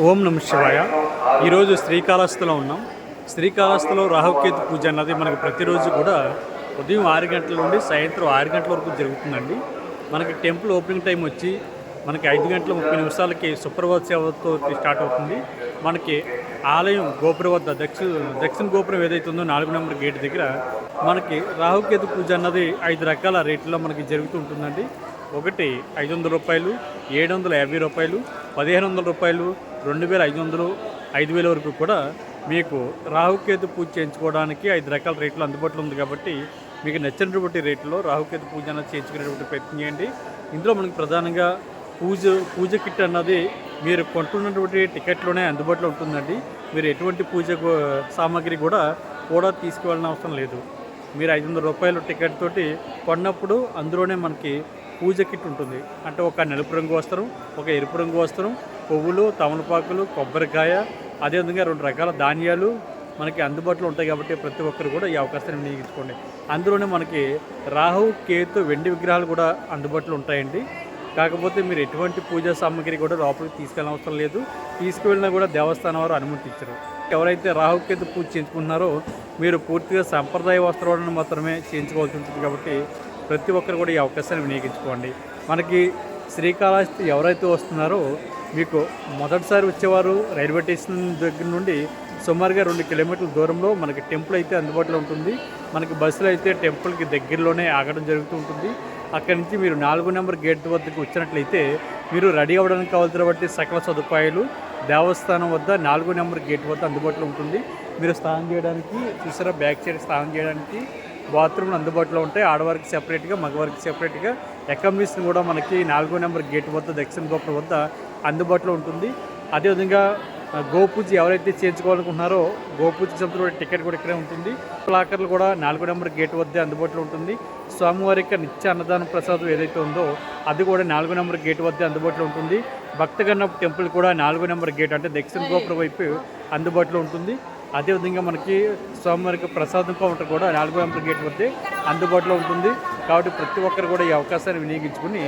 ఓం నమ శివాయ. ఈరోజు శ్రీకాళహస్తిలో ఉన్నాం. శ్రీకాళహస్తిలో రాహుకేతు పూజ అన్నది మనకు ప్రతిరోజు కూడా ఉదయం ఆరు గంటల నుండి సాయంత్రం ఆరు గంటల వరకు జరుగుతుందండి. మనకి టెంపుల్ ఓపెనింగ్ టైం వచ్చి మనకి ఐదు గంటల ముప్పై నిమిషాలకి సుప్రభాత సేవతో స్టార్ట్ అవుతుంది. మనకి ఆలయం గోపురం వద్ద దక్షిణ దక్షిణ గోపురం ఏదైతే ఉందో నాలుగు నెంబర్ గేట్ దగ్గర మనకి రాహుకేతు పూజ అన్నది ఐదు రకాల రేట్లలో మనకి జరుగుతూ ఉంటుందండి. ఒకటి ఐదు వందల రూపాయలు ఏడు వందల యాభై రూపాయలు పదిహేను వందల రూపాయలు రెండు వేల ఐదు వందలు ఐదు వేల వరకు కూడా మీకు రాహుకేతు పూజ చేయించుకోవడానికి ఐదు రకాల రేట్లు అందుబాటులో ఉంది కాబట్టి మీకు నచ్చినటువంటి రేట్లో రాహుకేతు పూజ అన్నది చేయించుకునేటువంటి ప్రయత్నం చేయండి. ఇందులో మనకి ప్రధానంగా పూజ పూజ కిట్ అన్నది మీరు కొంటున్నటువంటి టికెట్లోనే అందుబాటులో ఉంటుందండి. మీరు ఎటువంటి పూజ సామాగ్రి కూడా కూడా తీసుకువెళ్ళిన అవసరం లేదు. మీరు ఐదు వందల రూపాయల టికెట్ తోటి కొన్నప్పుడు అందులోనే మనకి పూజ కిట్ ఉంటుంది. అంటే ఒక నలుపు రంగు వస్త్రం ఒక ఎరుపు రంగు వస్త్రం పువ్వులు తమలపాకులు కొబ్బరికాయ అదేవిధంగా రెండు రకాల ధాన్యాలు మనకి అందుబాటులో ఉంటాయి కాబట్టి ప్రతి ఒక్కరు కూడా ఈ అవకాశాన్ని వినియోగించుకోండి. అందులోనే మనకి రాహు కేతు వెండి విగ్రహాలు కూడా అందుబాటులో ఉంటాయండి. కాకపోతే మీరు ఎటువంటి పూజా సామాగ్రి కూడా లోపలికి తీసుకెళ్ళిన అవసరం లేదు. తీసుకువెళ్ళినా కూడా దేవస్థానం వారు అనుమతి ఇచ్చారు. ఎవరైతే రాహుకేతు పూజ చేయించుకుంటున్నారో మీరు పూర్తిగా సంప్రదాయ వస్త్రాలను మాత్రమే చేయించుకోవాల్సి ఉంటుంది కాబట్టి ప్రతి ఒక్కరు కూడా ఈ అవకాశాన్ని వినియోగించుకోండి. మనకి శ్రీకాళహస్తి ఎవరైతే వస్తున్నారో మీకు మొదటిసారి వచ్చేవారు రైల్వే స్టేషన్ దగ్గర నుండి సుమారుగా రెండు కిలోమీటర్ల దూరంలో మనకి టెంపుల్ అయితే అందుబాటులో ఉంటుంది. మనకి బస్సులో అయితే టెంపుల్కి దగ్గరలోనే ఆగడం జరుగుతూ ఉంటుంది. అక్కడి నుంచి మీరు నాలుగు నెంబర్ గేట్ వద్దకు వచ్చినట్లయితే మీరు రెడీ అవ్వడానికి కావాల్సిన బట్టి సకల సదుపాయాలు దేవస్థానం వద్ద నాలుగు నెంబర్ గేట్ వద్ద అందుబాటులో ఉంటుంది. మీరు స్నానం చేయడానికి చూసారా బ్యాక్ సైడ్ స్నానం చేయడానికి బాత్రూమ్లు అందుబాటులో ఉంటాయి. ఆడవారికి సెపరేట్గా మగవారికి సెపరేట్గా. అకామిడేషన్ కూడా మనకి నాలుగో నెంబర్ గేట్ వద్ద దక్షిణ గోపురం వద్ద అందుబాటులో ఉంటుంది. అదేవిధంగా గోపూజ ఎవరైతే చేయించుకోవాలనుకుంటున్నారో గోపూజకి సంబంధించిన టికెట్ కూడా ఇక్కడే ఉంటుంది. ప్లాకర్లు కూడా నాలుగో నెంబర్ గేట్ వద్ద అందుబాటులో ఉంటుంది. స్వామివారి యొక్క నిత్య అన్నదాన ప్రసాదం ఏదైతే ఉందో అది కూడా నాలుగో నెంబర్ గేట్ వద్ద అందుబాటులో ఉంటుంది. భక్తగన్న టెంపుల్ కూడా నాలుగో నెంబర్ గేట్ అంటే దక్షిణ గోపురం వైపు అందుబాటులో ఉంటుంది. అదేవిధంగా మనకి స్వామివారికి ప్రసాదం కౌంటర్ కూడా నాలుగో నెంబర్ గేట్ వద్ద అందుబాటులో ఉంటుంది. కాబట్టి ప్రతి ఒక్కరు కూడా ఈ అవకాశాన్ని వినియోగించుకుని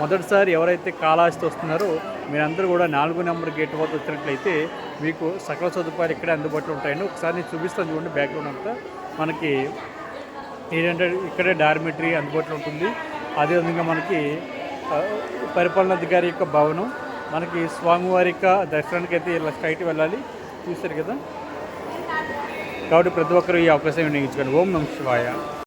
మొదటిసారి ఎవరైతే కాలాస్తి వస్తున్నారో మీరందరూ కూడా నాలుగో నెంబర్ గేట్ వద్ద వచ్చినట్లయితే మీకు సకల సదుపాయాలు ఇక్కడే అందుబాటులో ఉంటాయండి ఒకసారి నేను చూపిస్తాను చూడండి బ్యాక్గ్రౌండ్ అంతా. మనకి ఏంటంటే ఇక్కడే డార్మెటరీ అందుబాటులో ఉంటుంది. అదేవిధంగా మనకి పరిపాలనాధికారి యొక్క భవనం. మనకి స్వామివారి యొక్క దర్శనానికి అయితే ఇలా స్ట్రైట్ వెళ్ళాలి. చూశారు కదా? కాబట్టి ప్రతి ఒక్కరు ఈ అవకాశం వినియోగించుకోండి ఓం నమ శివాయ.